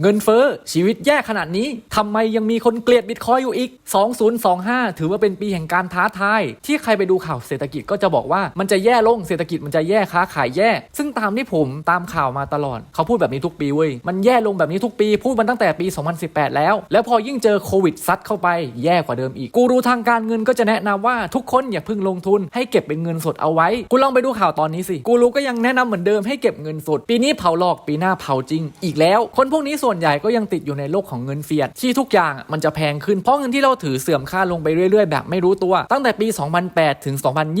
เงินเฟ้อชีวิตแย่ขนาดนี้ทำไมยังมีคนเกลียดบิตคอยอยู่อีก 2025 ถือว่าเป็นปีแห่งการท้าทาย ที่ใครไปดูข่าวเศรษฐกิจก็จะบอกว่ามันจะแย่ลงเศรษฐกิจมันจะแย่ค้าขายแย่ ซึ่งตามที่ผมตามข่าวมาตลอด เขาพูดแบบนี้ทุกปีเว้ย มันแย่ลงแบบนี้ทุกปี พูดมันตั้งแต่ปี 2018 แล้ว แล้วพอยิ่งเจอโควิดซัดเข้าไปแย่กว่าเดิมอีกกูรู้ทางการเงินก็จะแนะนำว่าทุกคนอย่าเพิ่งลงทุนให้เก็บเป็นเงินสดเอาไว้กูลองไปดูข่าวตอนนี้สิกูรู้ก็ยังแนะนำเหมือนเดิมให้เก็บเงินสด ปีนี้เผาหลอกปีหน้าเผาจริง อีกแล้ว คนพวกนี้ส่วนใหญ่ก็ยังติดอยู่ในโลกของเงินเฟียดที่ทุกอย่างมันจะแพงขึ้นเพราะเงินที่เราถือเสื่อมค่าลงไปเรื่อย ๆ แบบไม่รู้ตัว ตั้งแต่ปี 2008 ถึง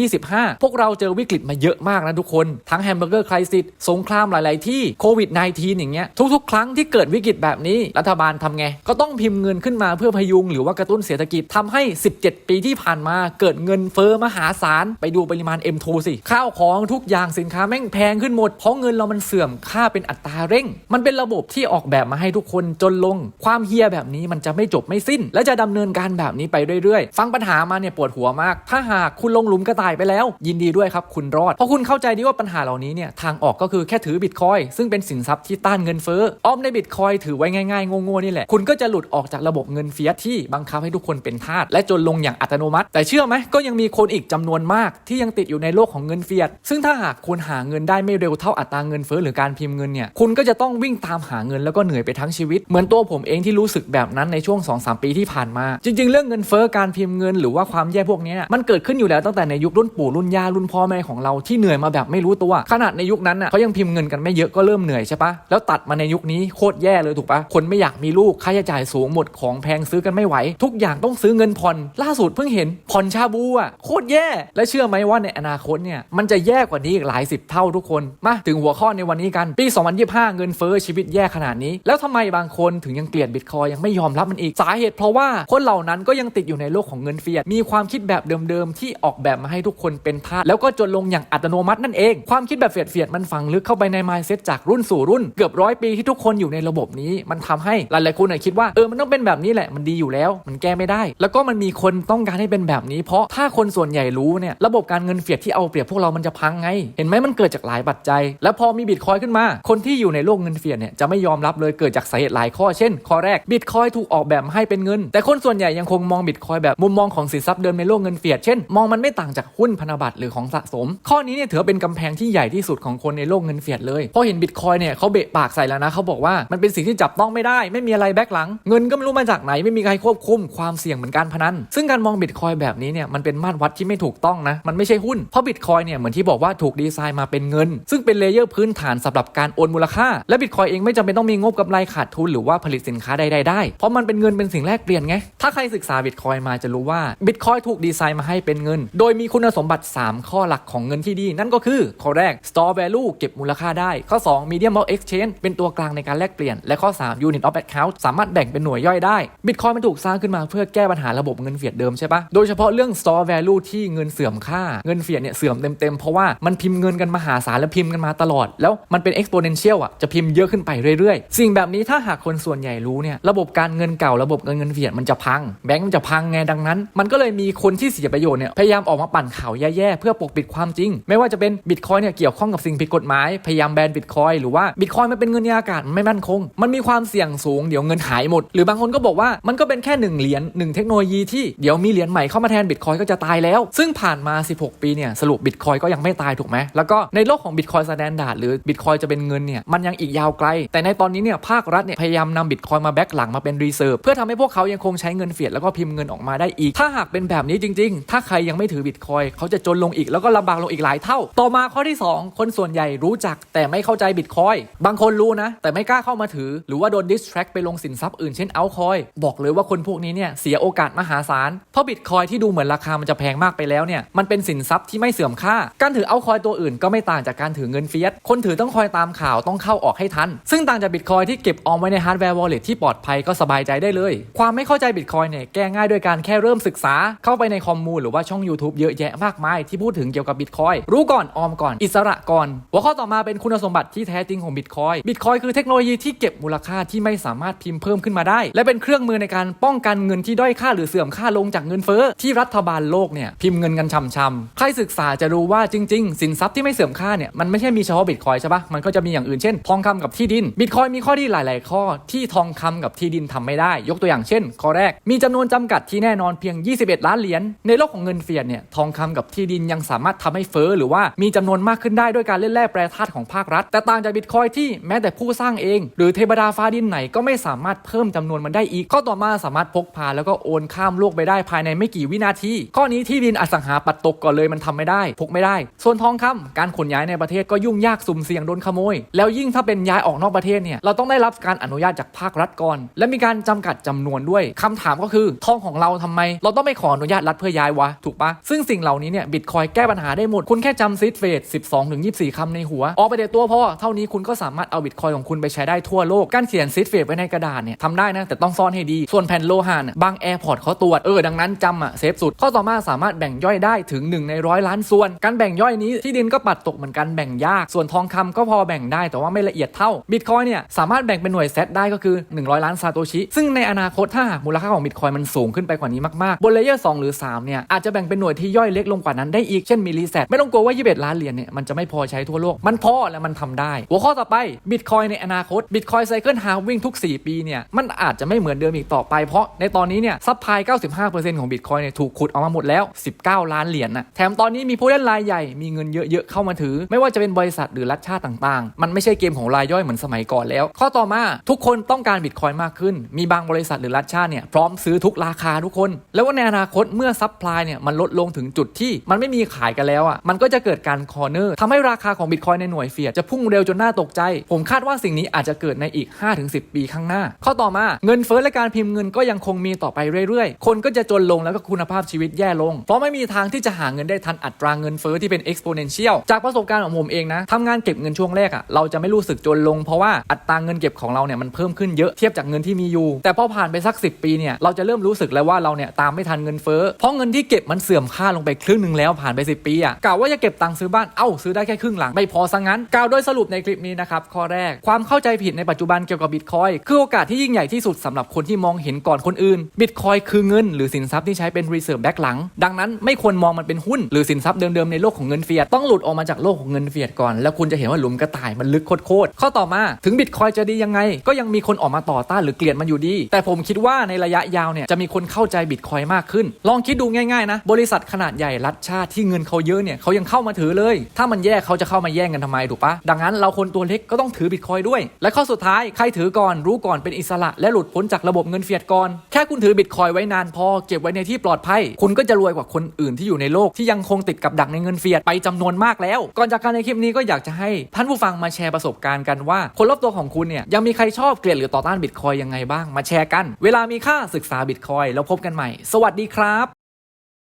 2025 พวกเราเจอวิกฤตมาเยอะมากนะทุกคน ทั้งแฮมเบอร์เกอร์คริสิสสงครามหลาย ๆ ที่โควิด -19 อย่างเงี้ยทุก ๆ ครั้งที่เกิดวิกฤตแบบนี้รัฐบาลทำไง ก็ต้องพิมพ์เงินขึ้นมาเพื่อพยุงหรือว่ากระตุ้นเศรษฐกิจทำให้ 17 ปีที่ผ่านมาเกิดเงินเฟ้อมหาศาลไปดูปริมาณ M2 สิข้าวของทุกอย่างสินค้าแม่งแพงขึ้นหมดเพราะเงินเรามันเสื่อมค่าเป็นอัตราเร่ง มันเป็นระบบที่ออกแบบมาให้ทุกคนจนลง ความเฮียแบบนี้มันจะไม่จบไม่สิ้น และจะดำเนินการแบบนี้ไปเรื่อยๆ ฟังปัญหามาเนี่ยปวดหัวมาก ถ้าหากคุณลงหลุมกระต่ายไปแล้ว ยินดีด้วยครับคุณรอด เพราะคุณเข้าใจดีว่าปัญหาเหล่านี้เนี่ยทางออกก็คือแค่ถือบิตคอยซึ่งเป็นสินทรัพย์ที่ต้านเงินเฟ้อออมในบิตคอยถือไว้ง่ายๆโง่ๆนี่แหละคุณก็จะหลุดออกจากระบบเงินเฟียสที่บังคับให้ทุกคนเป็นทาสและจนลงอย่างอัตโนมัติ แต่เชื่อไหมก็ยังมีคนอีกจำนวนมากที่ยังติดอยู่ในโลกของเงินเฟียสซึ่งถ้าหากคุณหาเงินได้ไม่เร็วเท่าอัตราเงินเฟ้อหรือการพิมพ์เงินเนี่ยคุณก็จะต้องวิ่งตามหาเงินแล้วก็เหนื่อยไปทั้งชีวิต เหมือนตัวผมเองที่รู้สึกแบบนั้นในช่วง 2-3 ปีที่ผ่านมา จริง ๆ เรื่องเงินเฟ้อการพิมพ์เงินหรือว่าความแย่พวกนี้มันเกิดขึ้นอยู่แล้วตั้งแต่ในยุครุ่นปู่รุ่นย่ารุ่นพ่อแม่ของเราที่เหนื่อยมาแบบไม่รู้ตัวขนาดในยุคนั้นน่ะเขายังพิมพ์เงินกันไม่เยอะก็เริ่มเหนื่อยใช่ปะแล้วตัดมาในยุคนี้โคตรแย่เลยถูกปะคนไม่อยากมีลูกค่าใช้จ่ายสูงหมดของแพงซื้อกันไม่ไหว ทุกอย่างต้องซื้อเงินผ่อนล่าสุดเพิ่งเห็นผ่อนชาบูอะโคตรแย่และเชื่อไหมว่าในอนาคตเนี่ยมันจะแย่กว่านี้อีกหลายสิบเท่าทุกคนมาถึงหัวข้อในวันนี้กันปี 2025 เงินเฟ้อชีวิตแย่ขนาดนี้แแล้วทำไมบางคนถึงยังเกลียดบิตคอยยังไม่ยอมรับมันอีกสาเหตุเพราะว่าคนเหล่านั้นก็ยังติดอยู่ในโลกของเงินเฟียดมีความคิดแบบเดิมๆที่ออกแบบมาให้ทุกคนเป็นทาสแล้วก็จนลงอย่างอัตโนมัตินั่นเอง ความคิดแบบเฟียดเฟียดมันฝังลึกเข้าไปใน mindset จากรุ่นสู่รุ่นเกือบร้อยปีที่ทุกคนอยู่ในระบบนี้มันทำให้หลายๆคนคิดว่าเออมันต้องเป็นแบบนี้แหละมันดีอยู่แล้ว มันแก้ไม่ได้ แล้วก็มันมีคนต้องการให้เป็นแบบนี้ เพราะถ้าคนส่วนใหญ่รู้เนี่ยระบบการเงินเฟียดที่เอาเปรียบพวกเรามันจะพังไง เห็นไหมมันเกิดจากหลายปัจจัย แล้วพอมีบิตคอยขึ้นมา คนที่อยู่ในโลกเงินเฟียดเนี่ยจะไม่ยอมรับเลยเกิดจากสาเหตุหลายข้อเช่น ข้อแรกบิตคอยถูกออกแบบมาให้เป็นเงิน แต่คนส่วนใหญ่ยังคงมองบิตคอยแบบมุมมองของสินทรัพย์เดิมในโลกเงินเฟียดเช่นมองมันไม่ต่างจากหุ้นพันธบัตรหรือของสะสม ข้อนี้เนี่ยถือเป็นกำแพงที่ใหญ่ที่สุดของคนในโลกเงินเฟียดเลยพอเห็นบิตคอยเนี่ยเขาเบะปากใส่แล้วนะเขาบอกว่ามันเป็นสิ่งที่จับต้องไม่ได้ ไม่มีอะไรแบ็คหลัง เงินก็ไม่รู้มาจากไหนไม่มีใครควบคุมความเสี่ยงเหมือนการพนันซึ่งการมองบิตคอยแบบนี้เนี่ยมันเป็นมาตรวัดที่ไม่ถูกต้องนะมันไม่ใช่หุ้นเพราะบิตคอยเนี่ยเหมือนที่บอกว่าถูกดีไซน์มาเป็นเงิน ซึ่งเป็นเลเยอร์พื้นฐานสำหรับการโอนมูลค่าและบิตคอยเองไม่จำเป็นต้องมีงบกำไรขาดทุนหรือว่าผลิตสินค้าใดๆได้ เพราะมันเป็นเงินเป็นสิ่งแลกเปลี่ยนไง ถ้าใครศึกษาบิตคอยมาจะรู้ว่าบิตคอยถูกดีไซน์มาให้เป็นเงิน โดยมีคุณสมบัติ 3 ข้อหลักของเงินที่ดี นั่นก็คือ ข้อแรก store value เก็บมูลค่าได้ ข้อ 2 medium of exchange เป็นตัวกลางในการแลกเปลี่ยน และข้อ 3 unit of account สามารถแบ่งเป็นหน่วยย่อยได้บิตคอยมันถูกสร้างขึ้นมาเพื่อแก้ปัญหาระบบเงินเฟียดเดิมใช่ปะโดยเฉพาะเรื่อง store value ที่เงินเสื่อมค่าเงินเฟียดเนี่ยเสื่อมเต็มๆเพราะว่ามันพิมพ์เงินกันมหาศาลและพิมพ์กันมาตลอด แล้วมันเป็น exponential อะจะพิมพ์เยอะขึ้นไปเรื่อยๆ สิ่งแแบบนี้ถ้าหากคนส่วนใหญ่รู้เนี่ยระบบการเงินเก่าระบบเงินเงินเฟียดมันจะพัง แบงก์มันจะพังไงดังนั้น มันก็เลยมีคนที่เสียประโยชน์เนี่ยพยายามออกมาปั่นข่าวแย่ๆเพื่อปกปิดความจริง ไม่ว่าจะเป็นบิตคอยเนี่ยเกี่ยวข้องกับสิ่งผิดกฎหมายพยายามแบนบิตคอยหรือว่าบิตคอยมันเป็นเงินในอากาศมันไม่มั่นคง มันมีความเสี่ยงสูงเดี๋ยวเงินหายหมด หรือบางคนก็บอกว่ามันก็เป็นแค่หนึ่งเหรียญหนึ่งเทคโนโลยีที่เดี๋ยวมีเหรียญใหม่เข้ามาแทนบิตคอยก็จะตายแล้ว ซึ่งผ่านมา 16 ปีเนี่ยสรุปบิตคอยก็ยังไม่ตายถูกไหมแล้วก็ในโลกของบิตคอยสแตนดาร์ดหรือบิตคอยจะเป็นเงินเนี่ยมันยังอีกยาวไกล แต่ในตอนนี้เนี่ยภาครัฐเนี่ยพยายามนำบิตคอยมาแบ็กหลังมาเป็นรีเซิร์ฟเพื่อทำให้พวกเขายังคงใช้เงินเฟียดแล้วก็พิมพ์เงินออกมาได้อีก ถ้าหากเป็นแบบนี้จริง ๆ ถ้าใครยังไม่ถือบิตคอยเขาจะจนลงอีกแล้วก็ลำบากลงอีกหลายเท่า ต่อมาข้อที่ 2 คนส่วนใหญ่รู้จักแต่ไม่เข้าใจบิตคอยบางคนรู้นะ แต่ไม่กล้าเข้ามาถือ หรือว่าโดนดิสแทรกไปลงสินทรัพย์อื่นเช่นเอาคอยบอกเลยว่าคนพวกนี้เนี่ยเสียโอกาสมหาศาลเพราะบิตคอยที่ดูเหมือนราคามันจะแพงมากไปแล้วเนี่ยมันเป็นสินทรัพย์ที่ไม่เสื่อมค่า การถือเอาคอยตัวอื่นก็ไม่ต่างจากการถือเงินเฟียสคนถือต้องคอยตามข่าวต้องเข้าออกให้ทัน ซึ่งต่างจากบิตคอยทเก็บออมไว้ในฮาร์ดแวร์วอลเล็ตที่ปลอดภัยก็สบายใจได้เลย ความไม่เข้าใจบิตคอยเนี่ยแก้ง่ายด้วยการแค่เริ่มศึกษา เข้าไปในคอมมูหรือว่าช่อง YouTube เยอะแยะมากมายที่พูดถึงเกี่ยวกับบิตคอยรู้ก่อนออมก่อนอิสระก่อน หัวข้อต่อมาเป็นคุณสมบัติที่แท้จริงของบิตคอยบิตคอยคือเทคโนโลยีที่เก็บมูลค่าที่ไม่สามารถพิมพ์เพิ่มขึ้นมาได้ และเป็นเครื่องมือในการป้องกันเงินที่ด้อยค่าหรือเสื่อมค่าลงจากเงินเฟ้อที่รัฐบาลโลกเนี่ยพิมพ์เงินกันช่ำๆใครศึกษาจะรู้ว่าจริง ๆ สินทรัพย์ที่ไม่เสื่อมค่าเนี่ยมันไม่ใช่มีเฉพาะบิตคอยใช่ปะมันก็จะมีอย่างอื่นเช่นทองคำกับที่ดินบิตคอยมีข้อดีดีหลาย ๆ ข้อที่ทองคำกับที่ดินทำไม่ได้ ยกตัวอย่างเช่น ข้อแรก มีจำนวนจำกัดที่แน่นอนเพียง 21 ล้านเหรียญในโลกของเงินเฟียดเนี่ยทองคำกับที่ดินยังสามารถทำให้เฟ้อหรือว่ามีจำนวนมากขึ้นได้ด้วยการเล่นแร่แปรธาตุของภาครัฐ แต่ต่างจากบิตคอยที่แม้แต่ผู้สร้างเอง หรือเทวดาฟ้าดินไหนก็ไม่สามารถเพิ่มจำนวนมันได้อีก ข้อต่อมาสามารถพกพาแล้วก็โอนข้ามโลกไปได้ภายในไม่กี่วินาที ข้อนี้ที่ดินอสังหาปัดตกก่อนเลยมันทำไม่ได้ พกไม่ได้ ส่วนทองคำการขนย้ายในประเทศก็ยุ่งยากสุ่มเสี่ยงโดนขโมย แล้วยิ่งถ้าเป็นย้ายออกนอกประเทศเนี่ยเราต้องได้รับการอนุญาตจากภาครัฐก่อน และมีการจำกัดจำนวนด้วยคำถามก็คือทองของเราทำไม เราต้องไปขออนุญาตรัฐเพื่อย้ายวะ ถูกปะซึ่งสิ่งเหล่านี้เนี่ยบิตคอยแก้ปัญหาได้หมด คุณแค่จำซิดเฟส12ถึง24 คำในหัว ออกไปเดตัวพอเท่านี้คุณก็สามารถเอาบิตคอยของคุณไปใช้ได้ทั่วโลกการเขียนซิดเฟสไว้ในกระดาษเนี่ยทำได้นะแต่ต้องซ่อนให้ดีส่วนแผ่นโลหะเนี่ยบางแอร์พอร์ตเขาตรวจเออดังนั้นจำอะเซฟสุดข้อต่อมาสามารถแบ่งย่อยได้ถึง 1 ในร้อยล้านส่วน การแบ่งย่อยนี้ที่ดินก็ปัดตกเหมือนกันแบ่งยาก ส่วนทองคำก็พอแบ่งได้แต่ว่าไม่ละเอียดเท่าบิตคอยเนี่ยสามารถแบ่งเป็นหน่วยเซตได้ก็คือ 100 ล้านซาโตชิ ซึ่งในอนาคตถ้ามูลค่าของบิตคอยมันสูงขึ้นไปกว่านี้มากๆ บนเลเยอร์ 2 หรือ 3 เนี่ย อาจจะแบ่งเป็นหน่วยที่ย่อยเล็กลงกว่านั้นได้อีก เช่นมิลลิเซตไม่ต้องกลัวว่า 21 ล้านเหรียญเนี่ย มันจะไม่พอใช้ทั่วโลก มันพอและมันทำได้ หัวข้อต่อไปบิตคอยในอนาคตบิตคอยไซเคิลฮาวิ่งทุก 4 ปีเนี่ยมันอาจจะไม่เหมือนเดิมอีกต่อไปเพราะในตอนนี้เนี่ยซัพพลาย 95%ของบิตคอยเนี่ยถูกขุดออกมาหมดแล้ว 19 ล้านเหรียญนะแถมตอนนี้มีผู้เล่นรายใหญ่มีเงินเยอะๆเข้ามาถือ ไม่ว่าจะเป็นบริษัทหรือรัฐชาติต่างๆ มันไม่ใช่เกมของรายย่อยเหมือนสมัยก่อนแล้วข้อต่อมา ทุกคนต้องการบิตคอยมากขึ้น มีบางบริษัทหรือรัฐชาติเนี่ยพร้อมซื้อทุกราคาทุกคน แล้วว่าในอนาคตเมื่อซัพพลายเนี่ยมันลดลงถึงจุดที่มันไม่มีขายกันแล้วอะมันก็จะเกิดการคอร์เนอร์ทำให้ราคาของบิตคอยในหน่วยเฟียดจะพุ่งเร็วจนน่าตกใจ ผมคาดว่าสิ่งนี้อาจจะเกิดในอีก 5-10 ปีข้างหน้า ข้อต่อมาเงินเฟ้อและการพิมพ์เงินก็ยังคงมีต่อไปเรื่อยๆ คนก็จะจนลงแล้วก็คุณภาพชีวิตแย่ลง เพราะไม่มีทางที่จะหาเงินได้ทันอัตราเงินเฟ้อที่เป็น exponential จากประสบการณ์ของผมเองนะทำงานเก็บเงินช่วงแรกอะ่ะเราจะไม่รู้สึกจนลงเพราะว่าอัตราเงินเก็บของเราเนี่ยมันเพิ่มขึ้นเยอะเทียบจากเงินที่มีอยู่ แต่พอผ่านไปสัก 10 ปีเนี่ยเราจะเริ่มรู้สึกแล้วว่าเราเนี่ยตามไม่ทันเงินเฟ้อเพราะเงินที่เก็บมันเสื่อมค่าลงไปครึ่งหนึ่งแล้วผ่านไป 10 ปีอะ่ะกล่าวว่าจะเก็บตังค์ซื้อบ้านเอ้าซื้อได้แค่ครึ่งหลังไม่พอซะงั้นกล่าวโดยสรุปในคลิปนี้นะครับข้อแรกความเข้าใจผิดในปัจจุบันเกี่ยวกับบิตคอยคือโอกาสที่ยิ่งใหญ่ที่สุดสำหรับคนที่มองเห็นก่อนคนอื่นบิตคอยคือเงินหรือสินทรัพย์ที่ใช้เป็น reserve แบ็กหลัง ดังนั้นไม่ควรมองมันเป็นหุ้น หรือสินทรัพย์เดิมๆในโลกของเงินเฟียดต้องหลุดออกมาจากโลกของเงินเฟียดก่อน แล้วคุณจะเห็นว่าหลุมกระต่ายมันลึกโคตรๆข้อต่อมาถึงบิตคอยจะดยังไง ก็ยังมีคนออกมาต่อต้านหรือเกลียดมันอยู่ดี แต่ผมคิดว่าในระยะยาวเนี่ยจะมีคนเข้าใจบิตคอยมากขึ้น ลองคิดดูง่ายๆนะ บริษัทขนาดใหญ่รัฐชาติที่เงินเขาเยอะเนี่ยเขายังเข้ามาถือเลย ถ้ามันแย่เขาจะเข้ามาแย่งกันทำไมถูกปะดังนั้นเราคนตัวเล็กก็ต้องถือบิตคอยด้วย และข้อสุดท้ายใครถือก่อนรู้ก่อนเป็นอิสระ และหลุดพ้นจากระบบเงินเฟียดก่อนแค่คุณถือบิตคอยไว้นานพอเก็บไว้ในที่ปลอดภัย คุณก็จะรวยกว่าคนอื่นที่อยู่ในโลกที่ยังคงติดกับดักในเงินเฟียดไปจำนวนมากแล้ว ก่อนจากการในคลิปนี้ก็อยากจะให้ท่านผู้ฟังมาแชร์ประสบการณ์กันว่าคนรอบตัวของคุณเนี่ยยังมีใครชอบเกลียดหรือต่อต้านบิตคอยยังไงบ้างมาแชร์กัน เวลามีค่าศึกษาบิตคอยแล้วพบกันใหม่ สวัสดีครับ